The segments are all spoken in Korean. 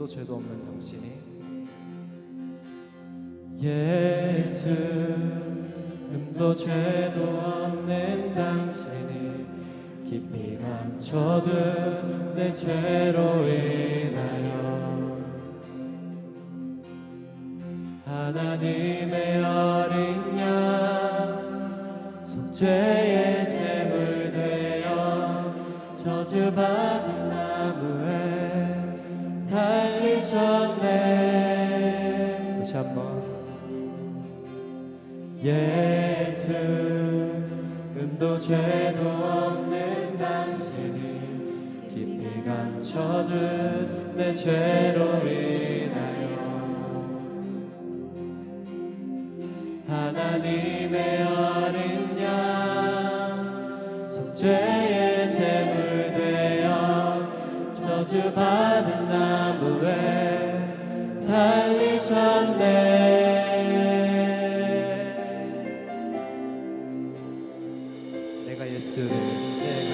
흠도 죄도 없는 당신이 예수 흠도 죄도 없는 당신이 깊이 감춰둔 내 죄로 인하여 하나님의 예수 흠도 죄도 없는 당신이 깊이 감춰둔 내 죄로 인하여. 하나님의 어린 양 속죄 예수를 내가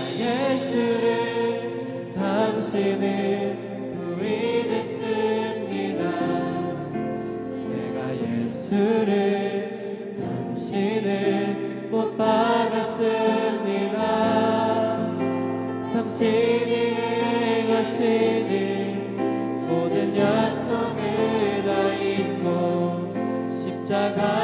예수를 당신을 부인했습니다. 내가 예수를 당신을 못 박았습니다. 당신이 행하신 일 모든 약속을 다 잊고 십자가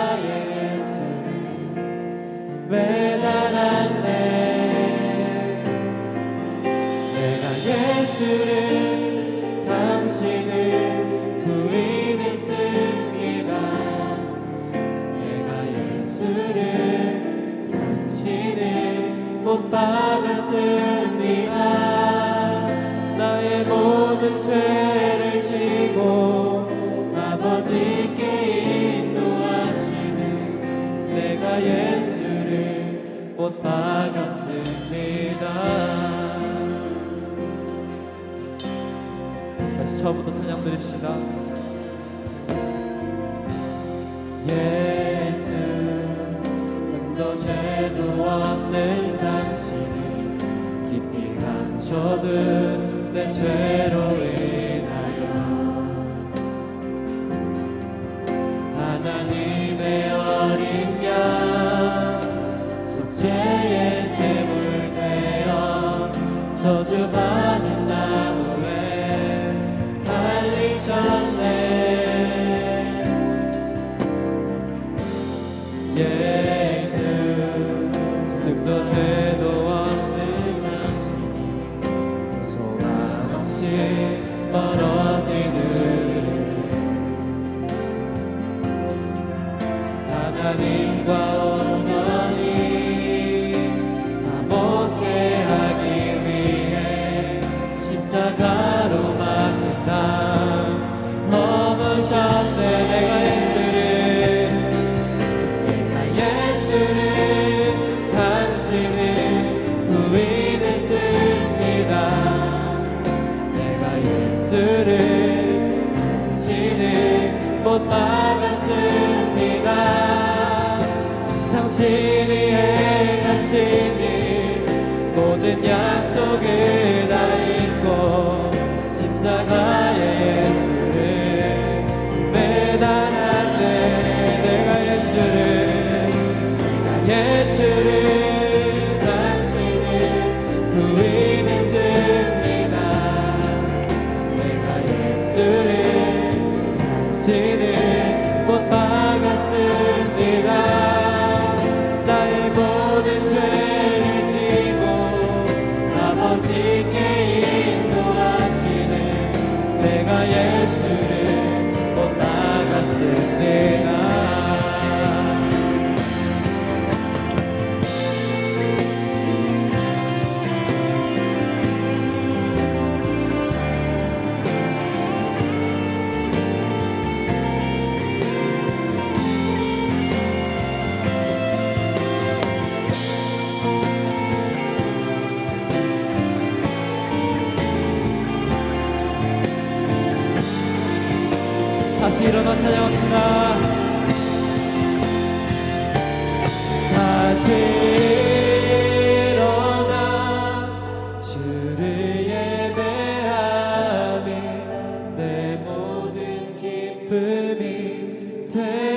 아버지께 인도하시는 내가 예수를 못 박았습니다. 다시 처음부터 찬양 드립시다. 예수 흠도 죄도 없는 당신이 깊이 감춰둔 내 죄로 없 찬양합시다. 다스러나 주를 예배하며 내 모든 기쁨이 되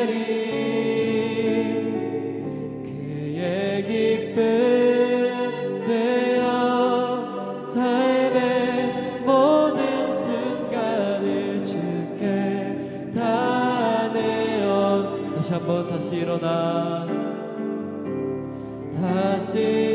다시 한번 다시 일어나. 다시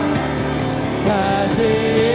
has it.